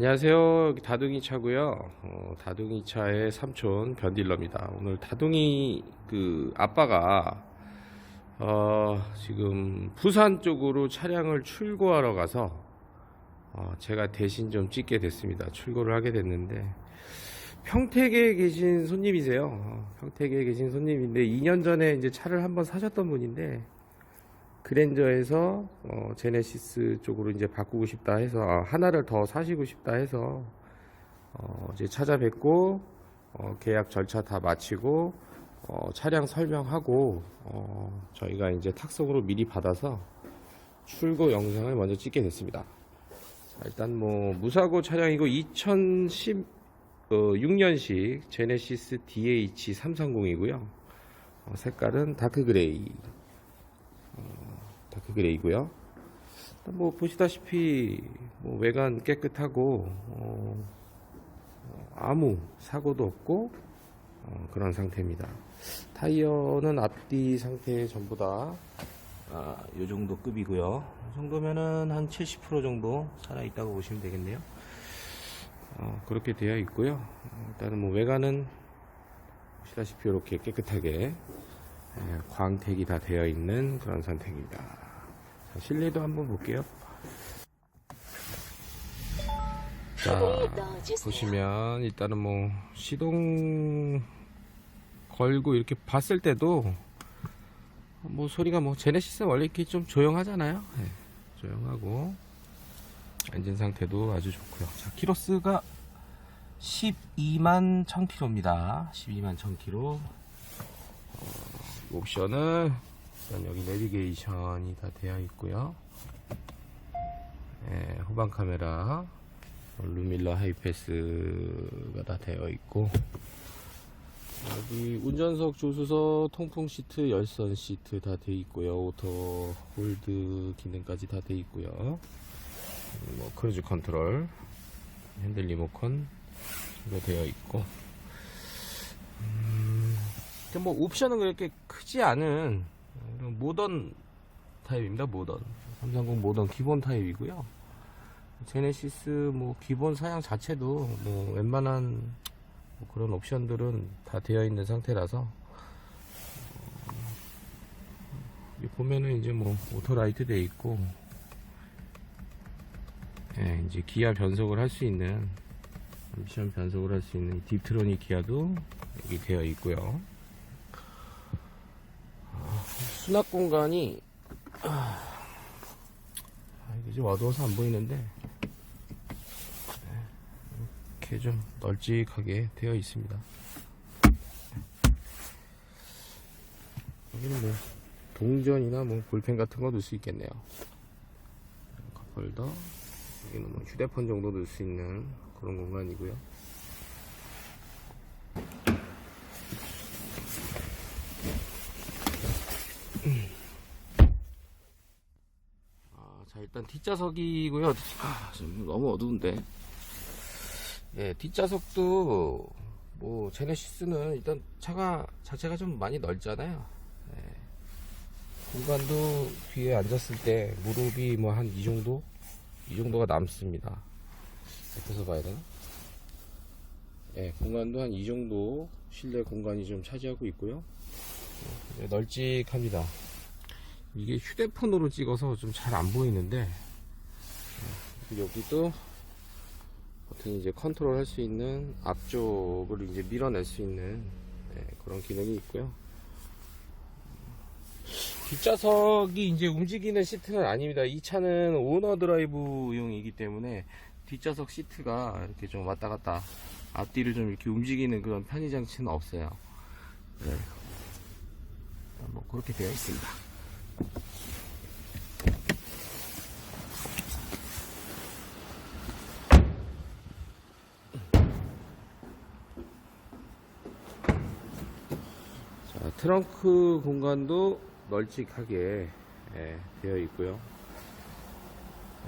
안녕하세요. 다둥이 차고요. 어, 다둥이 차의 삼촌 변딜러입니다. 오늘 다둥이 그 아빠가 어, 지금 부산 쪽으로 차량을 출고하러 가서 어, 제가 대신 좀 찍게 됐습니다. 출고를 하게 됐는데 평택에 계신 손님이세요. 어, 평택에 계신 손님인데 2년 전에 이제 차를 한번 사셨던 분인데 그랜저에서 어, 제네시스 쪽으로 이제 바꾸고 싶다 해서 아, 하나를 더 사시고 싶다 해서 어, 이제 찾아뵙고 어, 계약 절차 다 마치고 어, 차량 설명하고 어, 저희가 이제 탁송으로 미리 받아서 출고 영상을 먼저 찍게 됐습니다. 자, 일단 뭐 무사고 차량이고 2016년식 제네시스 DH330이고요. 어, 색깔은 다크 그레이. 다크 그레이고요. 일단 뭐 보시다시피 뭐 외관 깨끗하고 어, 어, 아무 사고도 없고 어, 그런 상태입니다. 타이어는 앞뒤 상태 전부 다 아, 요 정도 급이고요. 이 정도면은 한 70% 정도 살아 있다고 보시면 되겠네요. 어, 그렇게 되어 있고요. 어, 일단은 뭐 외관은 보시다시피 이렇게 깨끗하게 예, 광택이 다 되어 있는 그런 상태입니다. 자, 실내도 한번 볼게요. 자, 보시면 일단은 뭐 시동 걸고 이렇게 봤을 때도 뭐 소리가 뭐 제네시스 원래 이렇게 좀 조용하잖아요. 예, 조용하고 엔진 상태도 아주 좋고요. 자, 키로스가 12만 1000km입니다. 12만 1000km. 옵션은 일단 여기 내비게이션이 다 되어 있고요. 예, 후방 카메라, 루밀러 하이패스가 다 되어 있고 여기 운전석 조수석 통풍 시트, 열선 시트 다 되어 있고요. 오토 홀드 기능까지 다 되어 있고요. 뭐 크루즈 컨트롤, 핸들 리모컨 이거 되어 있고 뭐 옵션은 그렇게 크지 않은 모던 타입입니다. 모던 330 모던 기본 타입이고요. 제네시스 뭐 기본 사양 자체도 뭐 웬만한 뭐 그런 옵션들은 다 되어 있는 상태라서 보면은 이제 뭐 오토라이트 돼 있고 예, 이제 기아 변속을 할 수 있는 미션 변속을 할 수 있는 딥트로닉 기아도 여기 되어 있고요. 수납 공간이 아, 좀 어두워서 안 보이는데 네, 이렇게 좀 널찍하게 되어 있습니다. 여기는 뭐 동전이나 뭐 볼펜 같은 거 넣을 수 있겠네요. 컵홀더 여기는 뭐 휴대폰 정도 넣을 수 있는 그런 공간이고요. 아, 자 일단 뒷좌석이고요. 아, 너무 어두운데. 예, 뒷좌석도 뭐 제네시스는 일단 차가 자체가 좀 많이 넓잖아요. 예. 공간도 뒤에 앉았을 때 무릎이 뭐 한 이 정도 이 정도가 남습니다. 옆에서 봐야 되나? 예, 공간도 한 이 정도 실내 공간이 좀 차지하고 있고요. 예, 널찍합니다. 이게 휴대폰으로 찍어서 좀 잘 안 보이는데 예, 여기도 버튼 이제 컨트롤 할 수 있는 앞쪽을 이제 밀어낼 수 있는 예, 그런 기능이 있고요. 뒷좌석이 이제 움직이는 시트는 아닙니다. 이 차는 오너 드라이브용이기 때문에 뒷좌석 시트가 이렇게 좀 왔다 갔다 앞뒤를 좀 이렇게 움직이는 그런 편의 장치는 없어요. 네. 뭐 그렇게 되어 있습니다. 자, 트렁크 공간도 널찍하게 예, 되어 있고요.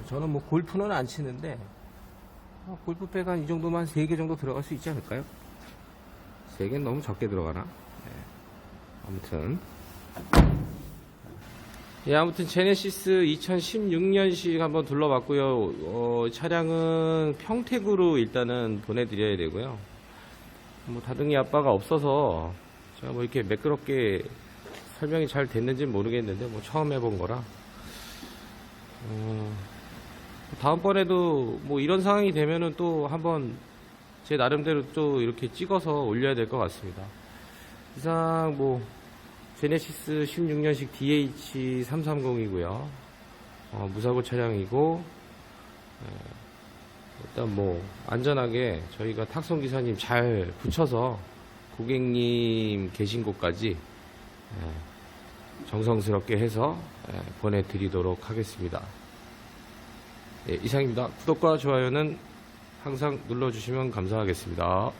저는 뭐 골프는 안 치는데 어, 골프백 한 이 정도만 3개 정도 들어갈 수 있지 않을까요? 3개는 너무 적게 들어가나? 예. 아무튼 예, 아무튼 제네시스 2016년식 한번 둘러봤고요. 어, 차량은 평택으로 일단은 보내드려야 되고요. 뭐 다둥이 아빠가 없어서 제가 뭐 이렇게 매끄럽게 설명이 잘 됐는지 모르겠는데 뭐 처음 해본 거라. 어, 다음번에도 뭐 이런 상황이 되면은 또 한번 제 나름대로 또 이렇게 찍어서 올려야 될 것 같습니다. 이상 뭐 제네시스 16년식 DH330이고요. 어, 무사고 차량이고 에, 일단 뭐 안전하게 저희가 탁송 기사님 잘 붙여서 고객님 계신 곳까지 에, 정성스럽게 해서 에, 보내드리도록 하겠습니다. 예, 이상입니다. 구독과 좋아요는 항상 눌러주시면 감사하겠습니다.